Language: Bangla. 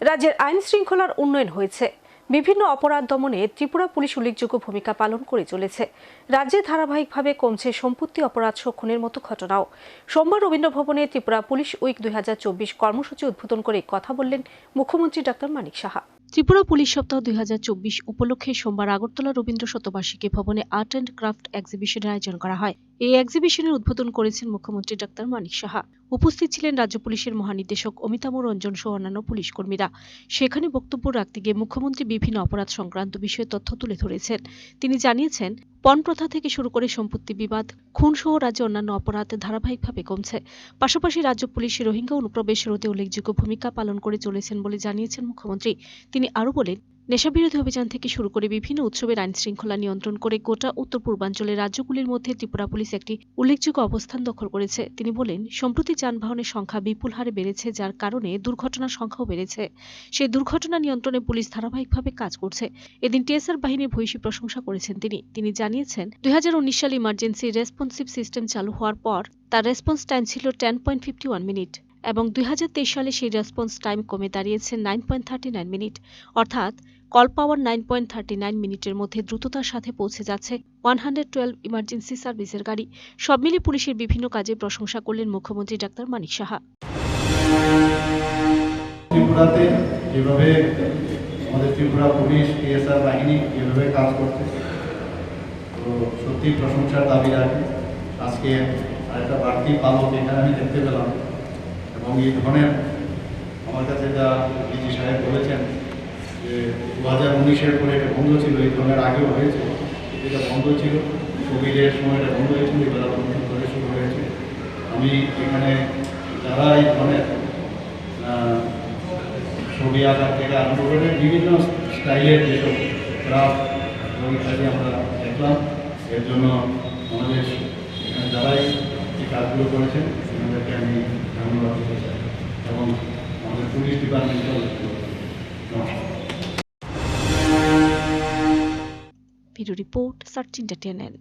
রাজ্যের আইন শৃঙ্খলার উন্নয়ন হয়েছে। বিভিন্ন অপরাধ দমনে ত্রিপুরা পুলিশ উল্লেখযোগ্য ভূমিকা পালন করে চলেছে। রাজ্যে ধারাবাহিকভাবে কমছে সম্পত্তি অপরাধ শোষণের মতো ঘটনাও। সোমবার রবীন্দ্র ভবনে ত্রিপুরা পুলিশ উইক দুই হাজার চব্বিশ কর্মসূচি উদ্বোধন করে কথা বললেন মুখ্যমন্ত্রী ডাক্তার মানিক সাহা। ত্রিপুরা পুলিশ সপ্তাহ দুই হাজার চব্বিশ উপলক্ষে সোমবার আগরতলা রবীন্দ্র শতবার্ষিকী ভবনে আর্ট অ্যান্ড ক্রাফট এক্সিবিশনের আয়োজন করা হয়। এই এক্সিবিশনের উদ্বোধন করেছেন মুখ্যমন্ত্রী ডাক্তার মানিক সাহা। উপস্থিত ছিলেন রাজ্য পুলিশের মহানির্দেশক অমিতাভ রঞ্জন সহ অন্যান্য পুলিশ কর্মীরা। সেখানে বক্তব্য রাখতে গিয়ে মুখ্যমন্ত্রী বিভিন্ন অপরাধ সংক্রান্ত বিষয়ে তথ্য তুলে ধরেছেন। তিনি জানিয়েছেন পণ প্রথা থেকে শুরু করে সম্পত্তি বিবাদ, খুন সহ রাজ্যে অন্যান্য অপরাধ ধারাবাহিকভাবে কমছে। পাশাপাশি রাজ্য পুলিশ রোহিঙ্গা অনুপ্রবেশ রোধে উল্লেখযোগ্য ভূমিকা পালন করে চলেছেন বলে জানিয়েছেন মুখ্যমন্ত্রী। তিনি আরও বলেন নেশাবিরোধী অভিযান থেকে শুরু করে বিভিন্ন উৎসবের আইন শৃঙ্খলা নিয়ন্ত্রণ করে গোটা উত্তর পূর্বাঞ্চলের রাজ্যগুলির মধ্যে ত্রিপুরা পুলিশ একটি উল্লেখযোগ্য অবস্থান দখল করেছে। তিনি বলেন, সম্প্রতি যানবাহনের সংখ্যা বিপুল হারে বেড়েছে, যার কারণে দুর্ঘটনার সংখ্যাও বেড়েছে। সেই দুর্ঘটনা নিয়ন্ত্রণে পুলিশ ধারাবাহিকভাবে কাজ করছে। এদিন টিএসআর বাহিনীর ভূয়সী প্রশংসা করেছেন তিনি। তিনি জানিয়েছেন, দুই সালে ইমার্জেন্সি রেসপন্সিভ সিস্টেম চালু হওয়ার পর তার রেসপন্স টাইম ছিল ten point fifty one minute এবং দুই হাজার তেইশ সালে সেই রেসপন্স টাইম কমে দাঁড়িয়েছে nine point thirty nine minute অর্থাৎ কল পাওয়ার নাইন পয়েন্ট থার্টি নাইন মিনিটের মধ্যে দ্রুততার সাথে পৌঁছে যাচ্ছে ওয়ান হান্ড্রেড টুয়েলভ ইমার্জেন্সি সার্ভিসের গাড়ি। সব মিলিয়ে পুলিশের বিভিন্ন কাজে প্রশংসা করলেন মুখ্যমন্ত্রী ডাক্তার মানিক সাহা। ত্রিপুরাতে যেভাবে আমাদের ত্রিপুরা পুলিশ টিএসআর বাহিনী যেভাবে কাজ করছে, তো সত্যি প্রশংসার দাবি আজকে আরেকটা বাড়তি পালক এখানে আমি দেখতে পেলাম। এবং এই ধরনের আমার কাছে যা ডিজি সাহেব বলেছেন যে দু হাজার উনিশের পরে এটা বন্ধ ছিল, এই ধরনের আগেও হয়েছে, এটা বন্ধ ছিল, কোভিডের সময় এটা বন্ধ হয়েছিল, এবার আবার করে শুরু হয়েছে। আমি এখানে যারা এই ধরনের ছবি আঁকা থেকে আরম্ভ করে বিভিন্ন স্টাইলের যেসব ক্রাফট এবং ইত্যাদি আমরা দেখলাম, এর জন্য আমাদের এখানে যারাই এই কাজগুলো করেছেন আমি ধন্যবাদ দিতে চাই এবং আমাদের পুলিশ ডিপার্টমেন্টও নমস্কার রিপোর্ট সার্চ ইন্টারটেনমেন্ট